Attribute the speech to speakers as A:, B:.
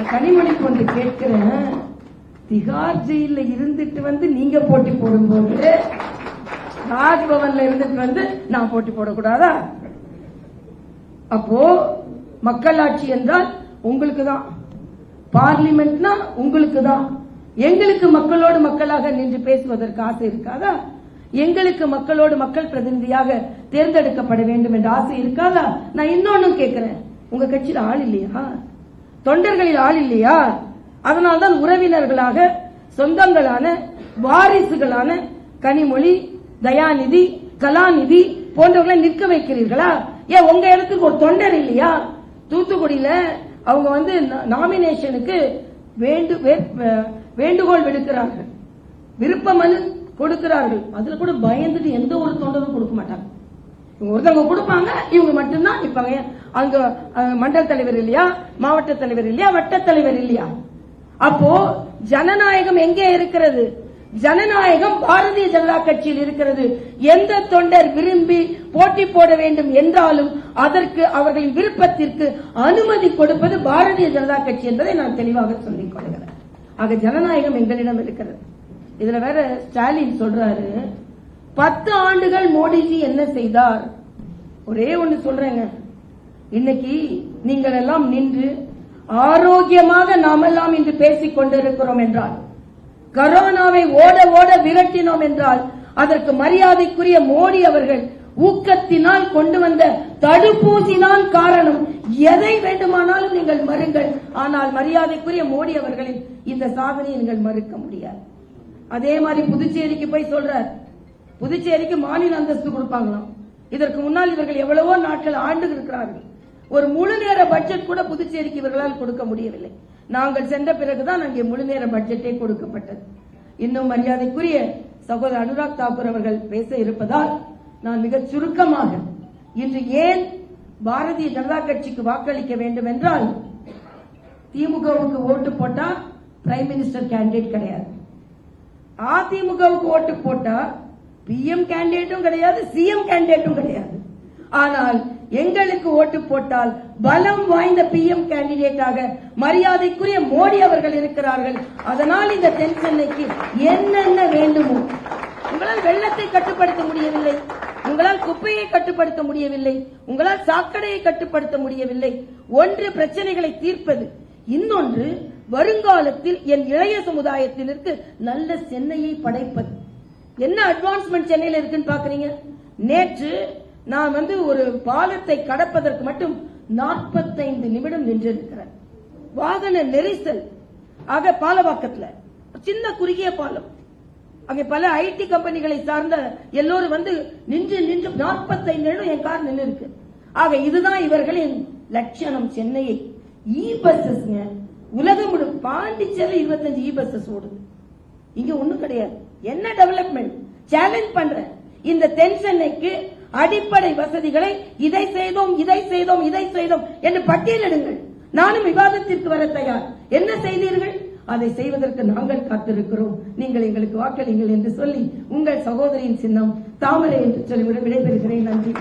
A: நான் கனிமொழிக்கு ஒன்று கேட்கிறேன். திகார் ஜெயில இருந்துட்டு வந்து நீங்க போட்டி போடும்போது ராஜ்பவன்ல இருந்துட்டு வந்து நான் போட்டி போடக்கூடாதா? அப்போ மக்களாட்சி என்றால் உங்களுக்கு தான். பார்லிமெண்ட்னா உங்களுக்கு தான். எங்களுக்கு மக்களோடு மக்களாக நின்று பேசுவதற்கு ஆசை இருக்காதா? எங்களுக்கு மக்களோடு மக்கள் பிரதிநிதியாக தேர்ந்தெடுக்கப்பட வேண்டும் என்ற ஆசை இருக்காதா? நான் இன்னொன்னு கேட்கிறேன். உங்க கட்சியில ஆள் இல்லையா? தொண்டர்களில் ஆள் இல்லையா? அதனால்தான் உறவினர்களாக சொந்தங்களான வாரிசுகளான கனிமொழி தயாநிதி கலாநிதி போன்றவர்களை நிற்க வைக்கிறீர்களா? ஏன் உங்க இடத்துக்கு ஒரு தொண்டர் இல்லையா? தூத்துக்குடியில அவங்க வந்து நாமினேஷனுக்கு வேண்டு வே- வேண்டுகோள் விடுக்கிறார்கள். விருப்ப மனு கொடுக்கிறார்கள். அதுல கூட பயந்துட்டு எந்த ஒரு தொண்டரும் கொடுக்க மாட்டாங்க. ஒருத்தவங்க கொடுப்பாங்க இவங்க மட்டும்தான் நிப்பாங்க. அங்க மண்டல தலைவர் இல்லையா மாவட்ட தலைவர் இல்லையா வட்ட தலைவர் இல்லையா? அப்போ ஜனநாயகம் எங்கே இருக்கிறது? ஜனநாயகம் பாரதிய ஜனதா கட்சியில் இருக்கிறது. எந்த தொண்டர் விரும்பி போட்டி போட வேண்டும் என்றாலும் அதற்கு அவர்களின் விருப்பத்திற்கு அனுமதி கொடுப்பது பாரதிய ஜனதா கட்சி என்பதை நான் தெளிவாக சொல்லிக் கொள்கிறேன். ஆக ஜனநாயகம் எங்களிடம் இருக்கிறது. இதுல வேற ஸ்டாலின் சொல்றாரு பத்து ஆண்டுகள் மோடிஜி என்ன செய்தார்? ஒரே ஒண்ணு சொல்றேங்க. இன்னைக்கு நீங்கள் எல்லாம் நின்று ஆரோக்கியமாக நாமெல்லாம் இன்று பேசிக் கொண்டிருக்கிறோம் என்றால் கரோனாவை ஓட ஓட விரட்டினோம் என்றால் அதற்கு மரியாதைக்குரிய மோடி அவர்கள் ஊக்கத்தினால் கொண்டு வந்த தடுப்பூசி தான் காரணம். எதை வேண்டுமானாலும் நீங்கள் மறுங்கள். ஆனால் மரியாதைக்குரிய மோடி அவர்களின் இந்த சாதனையை நீங்கள் மறுக்க முடியாது. அதே மாதிரி புதுச்சேரிக்கு போய் சொல்றார் புதுச்சேரிக்கு மாநில அந்தஸ்து கொடுப்பாங்களாம். இதற்கு முன்னால் இவர்கள் எவ்வளவோ நாட்கள் ஆண்டு இருக்கிறார்கள். ஒரு முழு நேர பட்ஜெட் கூட புதுச்சேரிக்கு இவர்களால் கொடுக்க முடியவில்லை. நாங்கள் சென்ற பிறகுதான் அங்கே முழு நேர பட்ஜெட்டே கொடுக்கப்பட்டது. இன்னும் மரியாதைக்குரிய சகோதரர் அனுராக் தாக்கூர் அவர்கள் பேச இருப்பதால் நான் மிக சுருக்கமாக இன்று ஏன் பாரதிய ஜனதா கட்சிக்கு வாக்களிக்க வேண்டும் என்றால் திமுகவுக்கு ஓட்டு போட்டா பிரைம் மினிஸ்டர் கேண்டிடேட் கிடையாது. அதிமுகவுக்கு ஓட்டு போட்டா பிஎம் கேண்டிடேட்டும் கிடையாது சிஎம் கேண்டிடேட்டும் கிடையாது. ஆனால் எங்களுக்கு ஓட்டு போட்டால் பலம் வாய்ந்த பிஎம் கேண்டிடேட்டாக மரியாதைக்குரிய மோடி அவர்கள் இருக்கிறார்கள். அதனால் இந்த தென் சென்னைக்கு என்னென்ன வேண்டுமோ உங்களால் வெள்ளத்தை கட்டுப்படுத்த முடியவில்லை உங்களால் குப்பையை கட்டுப்படுத்த முடியவில்லை உங்களால் சாக்கடையை கட்டுப்படுத்த முடியவில்லை. ஒன்று பிரச்சனைகளை தீர்ப்பது இன்னொன்று வருங்காலத்தில் என் இளைய சமுதாயத்தினருக்கு நல்ல சென்னையை படைப்பது. என்ன அட்வான்ஸ்மெண்ட் சென்னையில இருக்குன்னு பாக்குறீங்க? நேற்று நான் வந்து ஒரு பாலத்தை கடப்பதற்கு மட்டும் 45 நிமிடம் நின்றிருக்கிறேன். வாகன நெரிசல். ஆக பாலவாக்கத்துல. சின்ன குறுகிய பாலம். அங்கே பல ஐடி கம்பெனிகளை சார்ந்த எல்லோரும் வந்து நின்று நின்று 45 நிமிடம் என் கார் நின்று இருக்கு ஆக இதுதான் இவர்களின் லட்சணம் சென்னையை. இ பஸ்ஸஸ்ங்க உலகம் முழு பாண்டிச்சேரி 25 இ பஸ்ஸஸ் ஓடுது. இங்க ஒண்ணும் கிடையாது. என்ன டெவலப்மெண்ட் சேலஞ்ச் பண்ற இந்த தென் சென்னைக்கு அடிப்படை வசதிகளை இதை செய்தோம் இதை செய்தோம் இதை செய்தோம் என்று பட்டியலிடுங்கள் நானும் விவாதத்திற்கு வர தயார். என்ன செய்தீர்கள்? அதை செய்வதற்கு நாங்கள் காத்திருக்கிறோம். நீங்கள் எங்களுக்கு வாக்களிங்கள் என்று சொல்லி உங்கள் சகோதரியின் சின்னம் தாமரை என்று சொல்லிவிட விடைபெறுகிறேன். நன்றி.